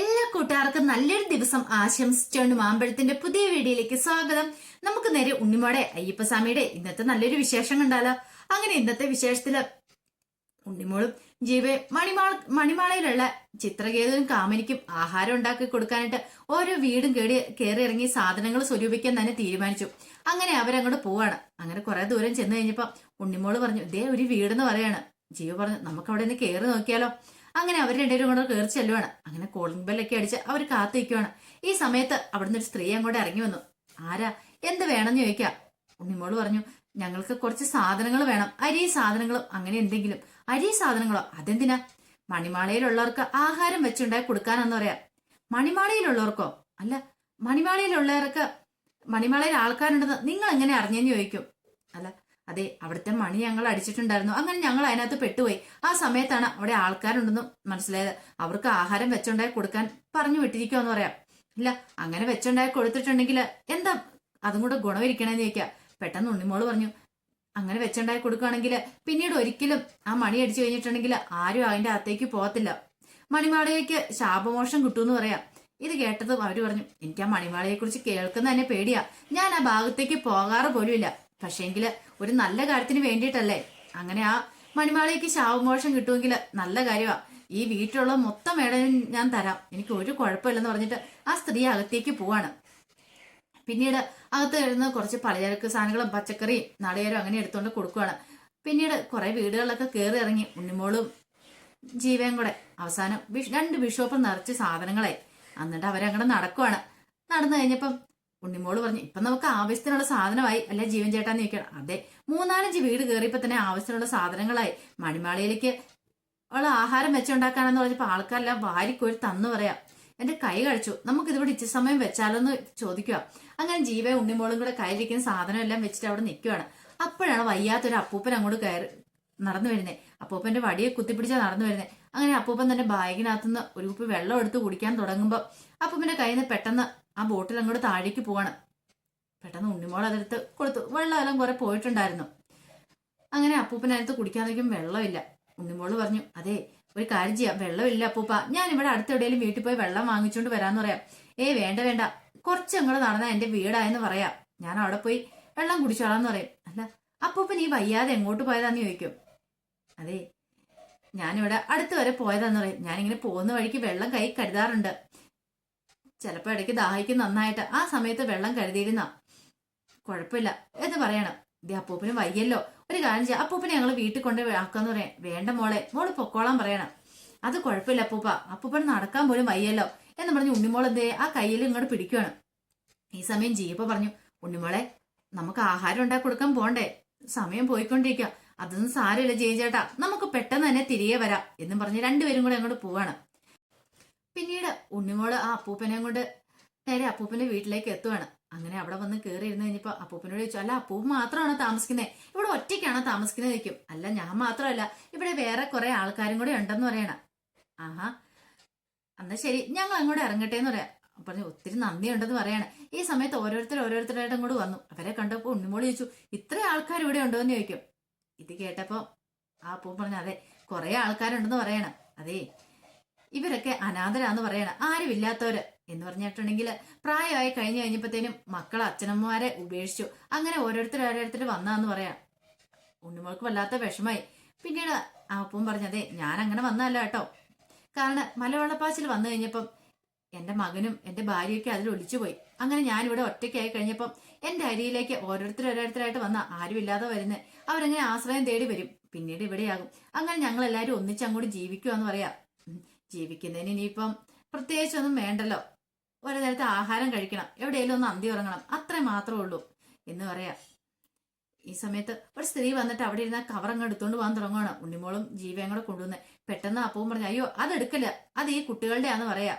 എല്ലാ കൂട്ടുകാർക്കും നല്ലൊരു ദിവസം ആശംസിച്ചുകൊണ്ട് മാമ്പഴത്തിന്റെ പുതിയ വീഡിയോയിലേക്ക് സ്വാഗതം. നമുക്ക് നേരെ ഉണ്ണിമോടെ അയ്യപ്പസ്വാമിയുടെ ഇന്നത്തെ നല്ലൊരു വിശേഷം കണ്ടാലോ? അങ്ങനെ ഇന്നത്തെ വിശേഷത്തിൽ ഉണ്ണിമോളും ജീവ മണിമാൾ മണിമാളയിലുള്ള ചിത്രകേതുവിനും കാമനിക്കും ആഹാരം ഉണ്ടാക്കി കൊടുക്കാനായിട്ട് ഓരോ വീടും കേടി കയറി ഇറങ്ങി സാധനങ്ങൾ സ്വരൂപിക്കാൻ തന്നെ തീരുമാനിച്ചു. അങ്ങനെ അവരങ്ങോട്ട് പോവാണ്. അങ്ങനെ കുറെ ദൂരം ചെന്ന് കഴിഞ്ഞപ്പോ ഉണ്ണിമോൾ പറഞ്ഞു ഇതേ ഒരു വീടെന്ന് പറയാണ്. ജീവ പറഞ്ഞു നമുക്ക് അവിടെ നിന്ന് കയറി നോക്കിയാലോ. അങ്ങനെ അവർ രണ്ടുപേരും കൂടെ കയറി ചെല്ലുവാണ്. അങ്ങനെ കോളിംഗ് ബെല്ലൊക്കെ അടിച്ച് അവർ കാത്തു നിൽക്കുവാണ്. ഈ സമയത്ത് അവിടുന്ന് ഒരു സ്ത്രീ അങ്ങോട്ട് ഇറങ്ങി വന്നു. ആരാ? എന്ത് വേണമെന്ന് ചോദിക്കാം? ഉണ്ണിമോൾ പറഞ്ഞു ഞങ്ങൾക്ക് കുറച്ച് സാധനങ്ങൾ വേണം. അരി സാധനങ്ങളും അങ്ങനെ എന്തെങ്കിലും. അരി സാധനങ്ങളോ? അതെന്തിനാ? മണിമാളയിലുള്ളവർക്ക് ആഹാരം വെച്ചുണ്ടായി കൊടുക്കാനെന്ന് പറയാം. മണിമാളയിലുള്ളവർക്കോ അല്ല മണിമാളയിലുള്ളവർക്ക് മണിമാളയിൽ ആൾക്കാരുണ്ടെന്ന് നിങ്ങൾ എങ്ങനെ അറിഞ്ഞെന്ന് ചോദിക്കും. അല്ല അതെ അവിടുത്തെ മണി ഞങ്ങൾ അടിച്ചിട്ടുണ്ടായിരുന്നു. അങ്ങനെ ഞങ്ങൾ അതിനകത്ത് പെട്ടുപോയി. ആ സമയത്താണ് അവിടെ ആൾക്കാരുണ്ടെന്നും മനസ്സിലായത്. അവർക്ക് ആഹാരം വെച്ചുണ്ടായി കൊടുക്കാൻ പറഞ്ഞു വിട്ടിരിക്കുമെന്ന് പറയാം. ഇല്ല അങ്ങനെ വെച്ചുണ്ടായി കൊടുത്തിട്ടുണ്ടെങ്കിൽ എന്താ അതും കൂടെ ഗുണമിരിക്കണേന്ന് ചോദിക്കാം. പെട്ടെന്ന് ഉണ്ണിമോൾ പറഞ്ഞു അങ്ങനെ വെച്ചുണ്ടായി കൊടുക്കുകയാണെങ്കിൽ പിന്നീട് ഒരിക്കലും ആ മണി അടിച്ചു കഴിഞ്ഞിട്ടുണ്ടെങ്കിൽ ആരും അതിന്റെ അകത്തേക്ക് പോകത്തില്ല. മണിമാളയ്ക്ക് ശാപമോഷം കിട്ടുമെന്ന് പറയാം. ഇത് കേട്ടതും അവർ പറഞ്ഞു എനിക്ക് ആ മണിമാളയെ കുറിച്ച് കേൾക്കുന്ന തന്നെ പേടിയാ. ഞാൻ ആ ഭാഗത്തേക്ക് പോകാറ് പോലുമില്ല. പക്ഷേങ്കിൽ ഒരു നല്ല കാര്യത്തിന് വേണ്ടിയിട്ടല്ലേ? അങ്ങനെ ആ മണിമാളയ്ക്ക് ശാവമോഷം കിട്ടുമെങ്കിൽ നല്ല കാര്യമാ ഈ വീട്ടിലുള്ള മൊത്തം മേടനും ഞാൻ തരാം. എനിക്ക് ഒരു കുഴപ്പമില്ലെന്ന് പറഞ്ഞിട്ട് ആ സ്ത്രീ അകത്തേക്ക് പോവാണ്. പിന്നീട് അകത്ത് വരുന്ന കുറച്ച് പലചരക്ക് സാധനങ്ങളും പച്ചക്കറിയും നടയരും അങ്ങനെ എടുത്തുകൊണ്ട് കൊടുക്കുവാണ്. പിന്നീട് കുറെ വീടുകളിലൊക്കെ കയറി ഇറങ്ങി ഉണ്ണിമോളും ജീവയും കൂടെ. അവസാനം രണ്ട് ബിഷോപ്പ് നിറച്ച് സാധനങ്ങളായി. എന്നിട്ട് അവരങ്ങടെ നടക്കുവാണ്. നടന്നു കഴിഞ്ഞപ്പം ഉണ്ണിമോൾ പറഞ്ഞു ഇപ്പൊ നമുക്ക് ആവശ്യത്തിനുള്ള സാധനമായി അല്ലെ ജീവൻ ചേട്ടാന്ന് ചോദിക്കണം അതെ മൂന്നാലഞ്ച് വീട് കയറിയപ്പോ തന്നെ ആവശ്യത്തിനുള്ള സാധനങ്ങളായി. മണിമാളിയിലേക്ക് ഉള്ള ആഹാരം വെച്ചുണ്ടാക്കാനെന്ന് പറഞ്ഞപ്പോ ആൾക്കാരെല്ലാം വാരിക്കോരി തന്നു പറയാം. എന്റെ കൈ കഴിച്ചു നമുക്ക് ഇതിവിടെ ഇച്ച സമയം വെച്ചാലോന്ന് ചോദിക്കുക. അങ്ങനെ ജീവ ഉണ്ണിമോളും കൂടെ കയ്യിലിരിക്കുന്ന സാധനം എല്ലാം വെച്ചിട്ട് അവിടെ നിൽക്കുവാണ്. അപ്പോഴാണ് വയ്യാത്തൊരു അപ്പൂപ്പൻ അങ്ങോട്ട് കയറി നടന്നു വരുന്നത് അപ്പൂപ്പന്റെ വടിയെ കുത്തിപ്പിടിച്ചാ നടന്നു വരുന്നത് അങ്ങനെ അപ്പൂപ്പൻ തന്നെ ബാഗിനകത്തുനിന്ന് ഒരു കുപ്പി വെള്ളം എടുത്ത് കുടിക്കാൻ തുടങ്ങുമ്പോൾ അപ്പൂപ്പന്റെ കയ്യിൽ നിന്ന് പെട്ടെന്ന് ആ ബോട്ടിൽ അങ്ങോട്ട് താഴേക്ക് പോവാണ്. പെട്ടെന്ന് ഉണ്ണിമോൾ അതെടുത്ത് കൊടുത്തു. വെള്ളം എല്ലാം കുറെ പോയിട്ടുണ്ടായിരുന്നു. അങ്ങനെ അപ്പൂപ്പനടുത്ത് കുടിക്കാൻ നോക്കിയും വെള്ളമില്ല. ഉണ്ണിമോൾ പറഞ്ഞു അതെ ഒരു കാര്യം ചെയ്യാം. വെള്ളമില്ല അപ്പൂപ്പ. ഞാൻ ഇവിടെ അടുത്ത എവിടെയെങ്കിലും വീട്ടിൽ പോയി വെള്ളം വാങ്ങിച്ചുകൊണ്ട് വരാന്ന് പറയാം. ഏ വേണ്ട വേണ്ട. കുറച്ച് അങ്ങോട്ട് നടന്ന എന്റെ വീടായെന്ന് പറയാം. ഞാൻ അവിടെ പോയി വെള്ളം കുടിച്ചോളാന്ന് പറയും. അല്ല അപ്പൂപ്പൻ ഈ വയ്യാതെ എങ്ങോട്ട് പോയതാന്ന് ചോദിക്കും. അതെ ഞാനിവിടെ അടുത്ത് വരെ പോയതാന്ന് പറയും. ഞാനിങ്ങനെ പോകുന്ന വഴിക്ക് വെള്ളം കൈ കരുതാറുണ്ട്. ചിലപ്പോ ഇടയ്ക്ക് ദാഹിക്കും നന്നായിട്ട്. ആ സമയത്ത് വെള്ളം കരുതിയിരുന്ന. കുഴപ്പമില്ല. എന്ന് പറയണം. ദേ അപ്പൂപ്പന് വയ്യല്ലോ. ഒരു കാര്യം ചെയ്യാം. അപ്പൂപ്പനെ ഞങ്ങൾ വീട്ടിൽ കൊണ്ട് ആക്കാന്ന് പറയാം. വേണ്ട മോളെ. മോൾ പൊക്കോളാൻ പറയണം. അത് കുഴപ്പമില്ല അപ്പൂപ്പ. അപ്പൂപ്പൻ നടക്കാൻ പോലും വയ്യല്ലോ. എന്ന് പറഞ്ഞ് ഉണ്ണിമോൾ എന്തേ ആ കയ്യിൽ ഇങ്ങോട്ട് പിടിക്കുവാണ്. ഈ സമയം ജീപ്പ പറഞ്ഞു ഉണ്ണിമോളെ നമുക്ക് ആഹാരം ഉണ്ടാക്കി കൊടുക്കാൻ പോണ്ടേ? സമയം പോയിക്കൊണ്ടിരിക്കുക അതൊന്നും സാരമില്ല ജയിച്ചേട്ടാ ചേട്ടാ. നമുക്ക് പെട്ടെന്ന് തന്നെ തിരികെ വരാം. എന്നും പറഞ്ഞ് രണ്ടുപേരും കൂടെ അങ്ങോട്ട് പോവാണ്. പിന്നീട് ഉണ്ണിമോൾ ആ അപ്പൂപ്പനെയും കൊണ്ട് നേരെ അപ്പൂപ്പന്റെ വീട്ടിലേക്ക് എത്തുവാണ്. അങ്ങനെ അവിടെ വന്ന് കയറി ഇരുന്ന് കഴിഞ്ഞപ്പോ അപ്പൂപ്പനോട് ചോദിച്ചു അല്ല അപ്പൂപ്പ് മാത്രമാണോ താമസിക്കുന്നത് ഇവിടെ ഒറ്റയ്ക്കാണോ താമസിക്കുന്നത് ചോദിക്കും. അല്ല ഞാൻ മാത്രമല്ല. ഇവിടെ വേറെ കുറെ ആൾക്കാരും കൂടെ ഉണ്ടെന്ന് പറയണം. ആഹാ. എന്നാ ശരി. ഞങ്ങൾ അങ്ങോട്ട് ഇറങ്ങട്ടെ എന്ന് പറയാം. പറഞ്ഞു ഒത്തിരി നന്ദിയുണ്ടെന്ന് പറയാണ്. ഈ സമയത്ത് ഓരോരുത്തർ ഓരോരുത്തരായിട്ടും കൂടെ വന്നു. അവരെ കണ്ടപ്പോ ഉണ്ണിമോൾ ചോദിച്ചു ഇത്ര ആൾക്കാർ ഇവിടെ ഉണ്ടോ? എന്ന് ചോദിക്കും. ഇത് കേട്ടപ്പോ ആ അപ്പൂപ്പ് പറഞ്ഞു അതെ കുറെ ആൾക്കാരുണ്ടെന്ന് പറയണം. അതേ ഇവരൊക്കെ അനാഥരാന്ന് പറയണം. ആരുമില്ലാത്തവര്. എന്ന് പറഞ്ഞിട്ടുണ്ടെങ്കിൽ പ്രായമായി കഴിഞ്ഞു കഴിഞ്ഞപ്പോഴത്തേനും മക്കൾ അച്ഛനമ്മമാരെ ഉപേക്ഷിച്ചു. അങ്ങനെ ഓരോരുത്തർ ഓരോരുത്തർ വന്നാന്ന് പറയാം. ഉണ്ണിമോൾക്ക് വല്ലാത്ത വിഷമായി പിന്നീട് ആ അപ്പം പറഞ്ഞതേ ഞാൻ അങ്ങനെ വന്നതല്ല കേട്ടോ. കാരണം മലവെള്ളപ്പാച്ചിൽ വന്നു കഴിഞ്ഞപ്പം എന്റെ മകനും എന്റെ ഭാര്യയൊക്കെ അതിൽ ഒളിച്ചു പോയി അങ്ങനെ ഞാനിവിടെ ഒറ്റയ്ക്കായി കഴിഞ്ഞപ്പം എന്റെ അരിയിലേക്ക് ഓരോരുത്തർ ഓരോരുത്തരായിട്ട് വന്ന ആരുമില്ലാതെ വരുന്നത് അവരങ്ങനെ ആശ്രയം തേടി വരും. പിന്നീട് ഇവിടെയാകും. അങ്ങനെ ഞങ്ങൾ എല്ലാവരും ഒന്നിച്ച് അങ്ങോട്ട് ജീവിക്കുമെന്ന് പറയാം. ജീവിക്കുന്നതിന് ഇനിയിപ്പം പ്രത്യേകിച്ചൊന്നും വേണ്ടല്ലോ. ഒരു നേരത്തെ ആഹാരം കഴിക്കണം. എവിടെയെങ്കിലും ഒന്ന് അന്തി ഉറങ്ങണം. അത്രേ മാത്രമേ ഉള്ളൂ. എന്ന് പറയാം. ഈ സമയത്ത് ഒരു സ്ത്രീ വന്നിട്ട് അവിടെ ഇരുന്ന കവറങ്ങ് എടുത്തുകൊണ്ട് പോകാൻ തുടങ്ങുകയാണ് ഉണ്ണിമോളും ജീവയും കൂടെ കൊണ്ടുവന്ന് പെട്ടെന്ന് അപ്പവും പറഞ്ഞു അയ്യോ അതെടുക്കല്ല അത് ഈ കുട്ടികളുടെയാന്ന് പറയാ.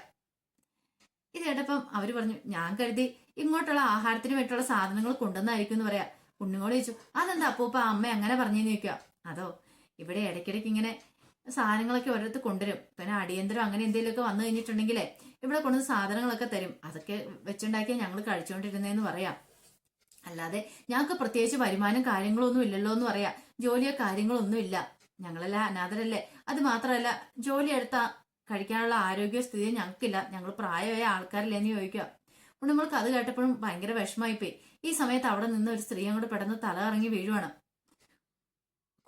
ഇത് കേട്ടപ്പം അവർ പറഞ്ഞു ഞാൻ കരുതി ഇങ്ങോട്ടുള്ള ആഹാരത്തിന് വേണ്ടിയുള്ള സാധനങ്ങൾ കൊണ്ടുവന്നായിരിക്കും എന്ന് പറയാ. ഉണ്ണിമോൾ ചോദിച്ചു അതെന്താ അപ്പൂപ്പ? അമ്മ അങ്ങനെ പറഞ്ഞു ചോദിക്കുക അതോ ഇവിടെ ഇടയ്ക്കിടയ്ക്ക് ഇങ്ങനെ സാധനങ്ങളൊക്കെ ഓരോരുത്തർ കൊണ്ടുവരും. പിന്നെ അടിയന്തരം അങ്ങനെ എന്തെങ്കിലുമൊക്കെ വന്നു കഴിഞ്ഞിട്ടുണ്ടെങ്കിലേ ഇവിടെ കൊണ്ടുവന്ന് സാധനങ്ങളൊക്കെ തരും. അതൊക്കെ വെച്ചുണ്ടാക്കിയാൽ ഞങ്ങൾ കഴിച്ചുകൊണ്ടിരുന്നതെന്ന് പറയാം. അല്ലാതെ ഞങ്ങൾക്ക് പ്രത്യേകിച്ച് വരുമാനം കാര്യങ്ങളൊന്നും ഇല്ലല്ലോ എന്ന് പറയാം. ജോലിയോ കാര്യങ്ങളൊന്നും ഇല്ല. ഞങ്ങളെല്ലാം അനാഥരല്ലേ. അത് മാത്രമല്ല ജോലി എടുത്ത കഴിക്കാനുള്ള ആരോഗ്യ സ്ഥിതി ഞങ്ങൾക്കില്ല. ഞങ്ങൾ പ്രായമായ ആൾക്കാരില്ലെന്ന് ചോദിക്കുക. ഉണ്ണിമോൾക്ക് അത് കേട്ടപ്പോഴും ഭയങ്കര വിഷമായിപ്പോയി ഈ സമയത്ത് അവിടെ നിന്ന് ഒരു സ്ത്രീ അങ്ങോട്ട് പെട്ടെന്ന് തല ഇറങ്ങി വീഴുവാണ്.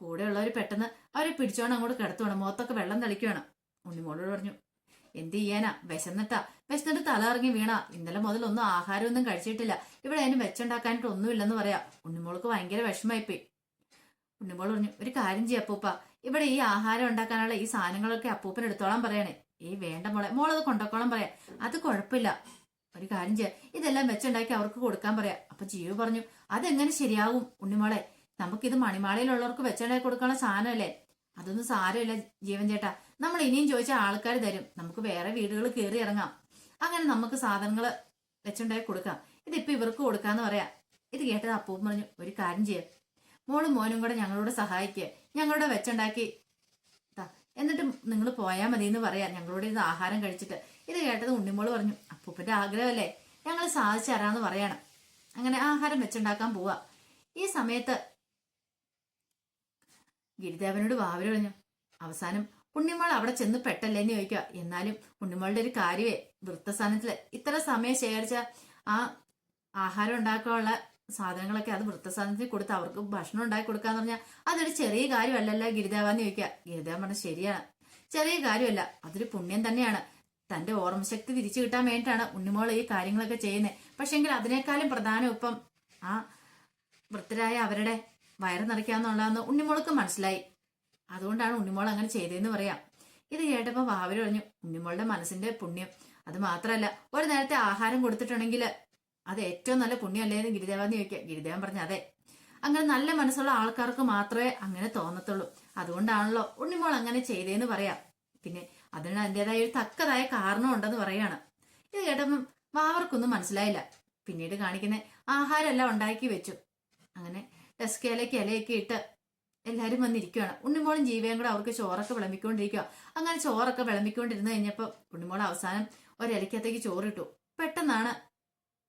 കൂടെയുള്ളവർ പെട്ടെന്ന് അവരെ പിടിച്ചോണം അങ്ങോട്ട് കിടത്തുവാണ്. മുഖത്തൊക്കെ വെള്ളം തളിക്കുവാണ്. ഉണ്ണിമോളോട് പറഞ്ഞു എന്ത് ചെയ്യാനാ? വിശന്നിട്ടാ. വിശന്നിട്ട് തല ഇറങ്ങി വീണ. ഇന്നലെ മുതൽ ഒന്നും ആഹാരമൊന്നും കഴിച്ചിട്ടില്ല. ഇവിടെ അതിന് വെച്ചുണ്ടാക്കാനായിട്ട് ഒന്നുമില്ലെന്ന് പറയാ. ഉണ്ണിമോൾക്ക് ഭയങ്കര വിഷമായിപ്പോയി ഉണ്ണിമോൾ പറഞ്ഞു ഒരു കാര്യം ചെയ്യാം അപ്പൂപ്പ. ഇവിടെ ഈ ആഹാരം ഉണ്ടാക്കാനുള്ള ഈ സാധനങ്ങളൊക്കെ അപ്പൂപ്പൻ എടുത്തോളാൻ പറയണേ. ഈ വേണ്ട മോളെ മോളത് കൊണ്ടക്കോളം പറയാം. അത് കുഴപ്പമില്ല. ഒരു കാര്യം ചെയ്യാം. ഇതെല്ലാം വെച്ചുണ്ടാക്കി അവർക്ക് കൊടുക്കാൻ പറയാം. അപ്പൊ ജീവ് പറഞ്ഞു അതെങ്ങനെ ശരിയാവും ഉണ്ണിമോളെ? നമുക്കിത് മണിമാളയിലുള്ളവർക്ക് വെച്ചുണ്ടാക്കി കൊടുക്കാനുള്ള സാധനമല്ലേ? അതൊന്നും സാരമില്ല ജീവൻ ചേട്ടാ. നമ്മൾ ഇനിയും ചോദിച്ചാൽ ആൾക്കാർ തരും. നമുക്ക് വേറെ വീടുകൾ കയറി ഇറങ്ങാം. അങ്ങനെ നമുക്ക് സാധനങ്ങൾ വെച്ചുണ്ടായി കൊടുക്കാം. ഇതിപ്പോ ഇവർക്ക് കൊടുക്കാന്ന് പറയാം. ഇത് കേട്ടത് അപ്പൂപ്പൻ പറഞ്ഞു ഒരു കാര്യം ചെയ്യാം. മോളും മോനും കൂടെ ഞങ്ങളോട് സഹായിക്കുക ഞങ്ങളുടെ വെച്ചുണ്ടാക്കി എന്നിട്ട് നിങ്ങൾ പോയാൽ മതി എന്ന് പറയാം. ഞങ്ങളോട് ഇത് ആഹാരം കഴിച്ചിട്ട്. ഇത് കേട്ടത് ഉണ്ണിമോൾ പറഞ്ഞു അപ്പൂപ്പന്റെ ആഗ്രഹമല്ലേ? ഞങ്ങൾ സാധിച്ചു തരാന്ന് പറയണം. അങ്ങനെ ആഹാരം വെച്ചുണ്ടാക്കാൻ പോവാ. ഈ സമയത്ത് ഗിരിദേവനോട് വാവര് പറഞ്ഞു അവസാനം ഉണ്ണിമോൾ അവിടെ ചെന്ന് പെട്ടല്ലേ എന്ന് ചോദിക്കുക. എന്നാലും ഉണ്ണിമോളുടെ ഒരു കാര്യമേ വൃത്തസ്ഥാനത്തിൽ ഇത്ര സമയം ശേഖരിച്ച ആ ആഹാരം ഉണ്ടാക്കാനുള്ള സാധനങ്ങളൊക്കെ അത് വൃത്തസ്ഥാനത്തിൽ കൊടുത്ത് അവർക്ക് ഭക്ഷണം ഉണ്ടാക്കി കൊടുക്കാന്ന് പറഞ്ഞാൽ അതൊരു ചെറിയ കാര്യമല്ലല്ലോ ഗിരിദേവാന്ന് ചോദിക്കുക. ഗിരിദേവൻ പറഞ്ഞ ശരിയാണ്. ചെറിയ കാര്യമല്ല അതൊരു പുണ്യം തന്നെയാണ്. തന്റെ ഓർമ്മശക്തി തിരിച്ചു കിട്ടാൻ വേണ്ടിയിട്ടാണ് ഉണ്ണിമോൾ ഈ കാര്യങ്ങളൊക്കെ ചെയ്യുന്നത്. പക്ഷെങ്കിൽ അതിനേക്കാളും പ്രധാനം ഇപ്പം ആ വൃത്തരായ അവരുടെ വയറ് നിറയ്ക്കാന്നുള്ളതെന്ന് ഉണ്ണിമോൾക്ക് മനസ്സിലായി. അതുകൊണ്ടാണ് ഉണ്ണിമോൾ അങ്ങനെ ചെയ്തതെന്ന് പറയാം. ഇത് കേട്ടപ്പോൾ വാവര് പറഞ്ഞു ഉണ്ണിമോളുടെ മനസ്സിന്റെ പുണ്യം. അത് മാത്രമല്ല ഒരു നേരത്തെ ആഹാരം കൊടുത്തിട്ടുണ്ടെങ്കിൽ അത് ഏറ്റവും നല്ല പുണ്യമല്ലേ? എന്ന് ഗിരിദേവാന്ന് ചോദിക്കുക. ഗിരിദേവൻ പറഞ്ഞു അതെ. അങ്ങനെ നല്ല മനസ്സുള്ള ആൾക്കാർക്ക് മാത്രമേ അങ്ങനെ തോന്നത്തുള്ളൂ. അതുകൊണ്ടാണല്ലോ ഉണ്ണിമോൾ അങ്ങനെ ചെയ്തേന്ന് പറയാം. പിന്നെ അതിന് അതിന്റെതായ ഒരു തക്കതായ കാരണം ഉണ്ടെന്ന് പറയാണ്. ഇത് കേട്ടപ്പം വാവർക്കൊന്നും മനസ്സിലായില്ല. പിന്നീട് കാണിക്കുന്ന ആഹാരമെല്ലാം ഉണ്ടാക്കി വെച്ചു. അങ്ങനെ ഡെസ്കയിലേക്ക് ഇലയൊക്കെ ഇട്ട് എല്ലാവരും വന്നിരിക്കുകയാണ് ഉണ്ണിമോളും ജീവയും കൂടെ അവർക്ക് ചോറൊക്കെ വിളമ്പിക്കൊണ്ടിരിക്കുക അങ്ങനെ ചോറൊക്കെ വിളമ്പിക്കൊണ്ടിരുന്ന് കഴിഞ്ഞപ്പോൾ ഉണ്ണിമോൾ അവസാനം ഒരിലക്കകത്തേക്ക് ചോറിട്ടു. പെട്ടെന്നാണ്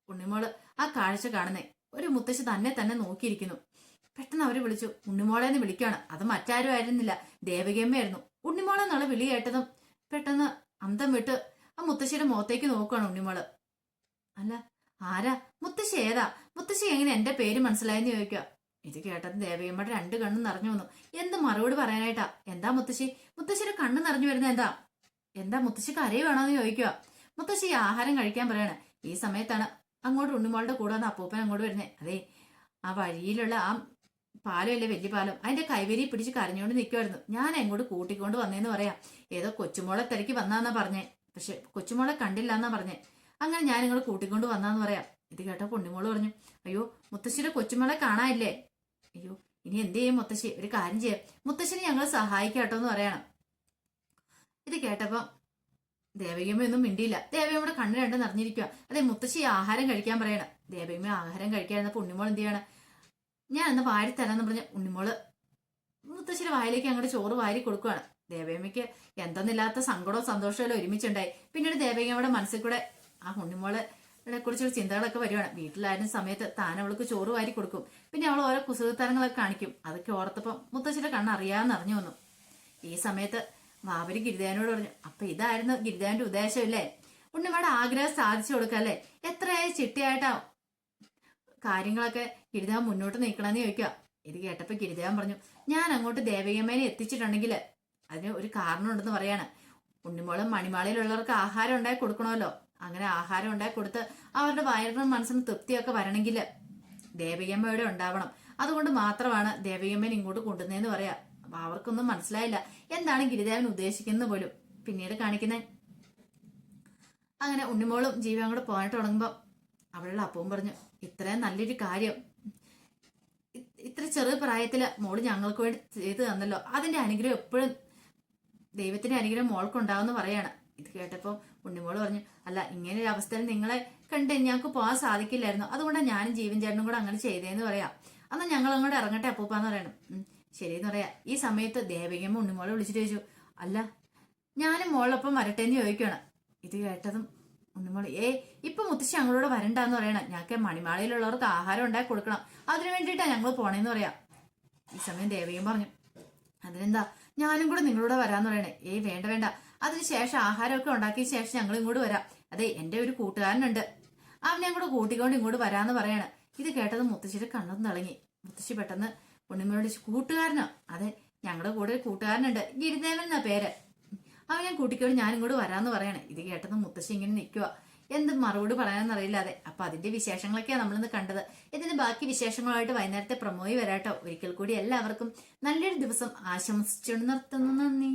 ഉണ്ണിമോൾ ആ കാഴ്ച കാണുന്നത് ഒരു മുത്തശ്ശി തന്നെ തന്നെ നോക്കിയിരിക്കുന്നു. പെട്ടെന്ന് അവർ വിളിച്ചു ഉണ്ണിമോളെ എന്ന് വിളിക്കുകയാണ് അത് മറ്റാരും ആയിരുന്നില്ല. ദേവകിയമ്മയായിരുന്നു. ഉണ്ണിമോളെ എന്നുള്ള വിളി കേട്ടതും പെട്ടെന്ന് അന്തം വിട്ട് ആ മുത്തശ്ശിയുടെ മുഖത്തേക്ക് നോക്കുകയാണ് ഉണ്ണിമോൾ അല്ല ആരാ? മുത്തശ്ശി ഏതാ? മുത്തശ്ശി എങ്ങനെ എന്റെ പേര് മനസ്സിലായെന്ന് ചോദിക്കുക ഇത് കേട്ടത് ദേവയമ്മയുടെ രണ്ട് കണ്ണും നിറഞ്ഞു വന്നു. എന്ത് മറുപടി പറയാനായിട്ടാ? എന്താ മുത്തശ്ശി? മുത്തശ്ശിയുടെ കണ്ണ് നിറഞ്ഞു വരുന്നത് എന്താ? എന്താ മുത്തശ്ശി കരയുവാണോന്ന് ചോദിക്കുക മുത്തശ്ശി ആഹാരം കഴിക്കാൻ പറയാണ്. ഈ സമയത്താണ് അങ്ങോട്ട് ഉണ്ണിമോളുടെ കൂടെ വന്ന് അപ്പൂപ്പൻ അങ്ങോട്ട് വരുന്നേ. അതെ ആ വഴിയിലുള്ള ആ പാലമല്ലേ വലിയ പാലം? അതിന്റെ കൈവരി പിടിച്ച് കരഞ്ഞുകൊണ്ട് നിൽക്കുമായിരുന്നു ഞാൻ എങ്ങോട്ട് കൂട്ടിക്കൊണ്ട് വന്നേന്ന് പറയാം. ഏതോ കൊച്ചുമോളെ തിരക്കി വന്നാന്നാ പറഞ്ഞേ. പക്ഷെ കൊച്ചുമോളെ കണ്ടില്ല എന്നാ പറഞ്ഞേ. അങ്ങനെ ഞാൻ ഇങ്ങോട്ട് കൂട്ടിക്കൊണ്ട് വന്നാന്ന് പറയാം. ഇത് കേട്ടപ്പോൾ ഉണ്ണിമോൾ പറഞ്ഞു അയ്യോ മുത്തശ്ശിയുടെ കൊച്ചുമോളെ കാണാനില്ലേ? അയ്യോ ഇനി എന്ത് ചെയ്യും മുത്തശ്ശി? ഒരു കാര്യം ചെയ്യാം. മുത്തശ്ശിനെ ഞങ്ങൾ സഹായിക്കാട്ടോ എന്ന് പറയണം. ഇത് കേട്ടപ്പം ദേവകിയമ്മയൊന്നും മിണ്ടിയില്ല. ദേവയമ്മയുടെ കണ്ണ് രണ്ടും നിറഞ്ഞിരിക്കുക അതെ മുത്തശ്ശി ആഹാരം കഴിക്കാൻ പറയണം. ദേവയമ്മ ആഹാരം കഴിക്കാതിരുന്നപ്പോൾ ഉണ്ണിമോൾ എന്ത് ചെയ്യണം? ഞാൻ എന്ന് വാരി തരാന്ന് പറഞ്ഞ ഉണ്ണിമോൾ മുത്തശ്ശിയുടെ വായിലേക്ക് അങ്ങോട്ട് ചോറ് വാരി കൊടുക്കുകയാണ് ദേവയമ്മയ്ക്ക് എന്തെന്നില്ലാത്ത സങ്കടവും സന്തോഷവും ഒരുമിച്ചുണ്ടായി. പിന്നീട് ദേവയമ്മയുടെ മനസ്സിൽ കൂടെ ആ ഉണ്ണിമോളെ കുറിച്ചൊരു ചിന്തകളൊക്കെ വരുവാണ് വീട്ടിലായിരുന്ന സമയത്ത് താൻ അവൾക്ക് ചോറ് വാരി കൊടുക്കും. പിന്നെ അവൾ ഓരോ കുസൃതരങ്ങളൊക്കെ കാണിക്കും. അതൊക്കെ ഓർത്തപ്പം മുത്തശ്ശിയുടെ കണ്ണറിയാന്ന് അറിഞ്ഞു വന്നു. ഈ സമയത്ത് വാവര് ഗിരിദേവനോട് പറഞ്ഞു അപ്പൊ ഇതായിരുന്നു ഗിരിദേവന്റെ ഉദ്ദേശം ഇല്ലേ ഉണ്ണിമയുടെ ആഗ്രഹം സാധിച്ചു കൊടുക്കല്ലേ എത്രയായി ചിട്ടിയായിട്ടാ കാര്യങ്ങളൊക്കെ ഗിരിദേവൻ മുന്നോട്ട് നീക്കണമെന്ന് ചോദിക്കുക. ഇത് കേട്ടപ്പോ ഗിരിദേവൻ പറഞ്ഞു ഞാൻ അങ്ങോട്ട് ദേവികമേനെ എത്തിച്ചിട്ടുണ്ടെങ്കിൽ അതിന് ഒരു കാരണമുണ്ടെന്ന് പറയാണ്. ഉണ്ണിമോളും മണിമാളിയിലുള്ളവർക്ക് ആഹാരം ഉണ്ടായി കൊടുക്കണമല്ലോ. അങ്ങനെ ആഹാരം ഉണ്ടാക്കി കൊടുത്ത് അവരുടെ വയറിനും മനസ്സിനും തൃപ്തിയൊക്കെ വരണമെങ്കിൽ ദേവകിയമ്മ ഇവിടെ ഉണ്ടാവണം. അതുകൊണ്ട് മാത്രമാണ് ദേവികമ്മേനെ ഇങ്ങോട്ട് കൊണ്ടുവന്നതെന്ന് പറയാം. അവർക്കൊന്നും മനസ്സിലായില്ല. എന്താണ് ഗിരിദേവൻ ഉദ്ദേശിക്കുന്നത് പോലും? പിന്നീട് കാണിക്കുന്നത് അങ്ങനെ ഉണ്ണിമോളും ജീവൻ കൂടെ പോയിട്ട് തുടങ്ങുമ്പോൾ അവളുടെ അപ്പവും പറഞ്ഞു ഇത്രയും നല്ലൊരു കാര്യം. ഇത്ര ചെറു പ്രായത്തിൽ മോൾ ഞങ്ങൾക്ക് വേണ്ടി ചെയ്തു തന്നല്ലോ. അതിന്റെ അനുഗ്രഹം എപ്പോഴും ദൈവത്തിന്റെ അനുഗ്രഹം മോൾക്കുണ്ടാവുമെന്ന് പറയാണ്. ഇത് കേട്ടപ്പോൾ ഉണ്ണിമോൾ പറഞ്ഞു അല്ല ഇങ്ങനെ ഒരു അവസ്ഥയിൽ നിങ്ങളെ കണ്ട് ഞങ്ങൾക്ക് പോകാൻ സാധിക്കില്ലായിരുന്നു. അതുകൊണ്ടാണ് ഞാനും ജീവൻ ചേട്ടനും കൂടെ അങ്ങനെ ചെയ്തേന്ന് പറയാം. അന്ന് ഞങ്ങൾ അങ്ങോട്ട് ഇറങ്ങട്ടെ അപ്പൂപ്പാന്ന് പറയണം. ശരി ശരിയെന്ന് പറയാം. ഈ സമയത്ത് ദേവികമ്മ ഉണ്ണിമോളെ വിളിച്ചിട്ട് ചോദിച്ചു അല്ല ഞാനും മോളൊപ്പം വരട്ടെ എന്ന് ചോദിക്കണം ഇത് കേട്ടതും ഉണ്ണിമോൾ ഏ ഇപ്പൊ മുത്തശ്ശി ഞങ്ങളോട് വരണ്ടെന്ന് പറയണം. ഞങ്ങൾക്ക് മണിമാളയിലുള്ളവർക്ക് ആഹാരം ഉണ്ടാക്കി കൊടുക്കണം. അതിനു വേണ്ടിയിട്ടാണ് ഞങ്ങൾ പോണേന്ന് പറയാം. ഈ സമയം ദേവിയും പറഞ്ഞു അതിനെന്താ? ഞാനും കൂടെ നിങ്ങളോട് വരാന്ന് പറയണേ. ഏയ് വേണ്ട വേണ്ട. അതിനുശേഷം ആഹാരമൊക്കെ ഉണ്ടാക്കിയ ശേഷം ഞങ്ങൾ ഇങ്ങോട്ട് വരാം. അതെ എന്റെ ഒരു കൂട്ടുകാരനുണ്ട്. അവനെ കൂടെ കൂട്ടിക്കൊണ്ട് ഇങ്ങോട്ട് വരാന്ന് പറയാണ്. ഇത് കേട്ടത് മുത്തശ്ശിയുടെ കണ്ണും തിളങ്ങി. മുത്തശ്ശി പെട്ടെന്ന് ഉണ്ണിമയോട് കൂട്ടുകാരനോ? അതെ ഞങ്ങളുടെ കൂടെ ഒരു കൂട്ടുകാരനുണ്ട്. ഗിരിദേവൻ എന്നാ പേര്? അവൻ ഞാൻ കൂട്ടിക്കൊണ്ട് ഞാൻ ഇങ്ങോട്ട് വരാന്ന് പറയാണ്. ഇത് കേട്ടത് മുത്തശ്ശി ഇങ്ങനെ നിൽക്കുക എന്ത് മറുപടി പറയാനെന്ന് അറിയില്ലാതെ അപ്പൊ അതിന്റെ വിശേഷങ്ങളൊക്കെയാണ് നമ്മളിന്ന് കണ്ടത്. ഇതിന് ബാക്കി വിശേഷങ്ങളുമായിട്ട് വൈകുന്നേരത്തെ പ്രമോയി വരാട്ടോ. ഒരിക്കൽ കൂടി എല്ലാവർക്കും നല്ലൊരു ദിവസം ആശംസിച്ചു നിർത്തുന്നു. നന്ദി.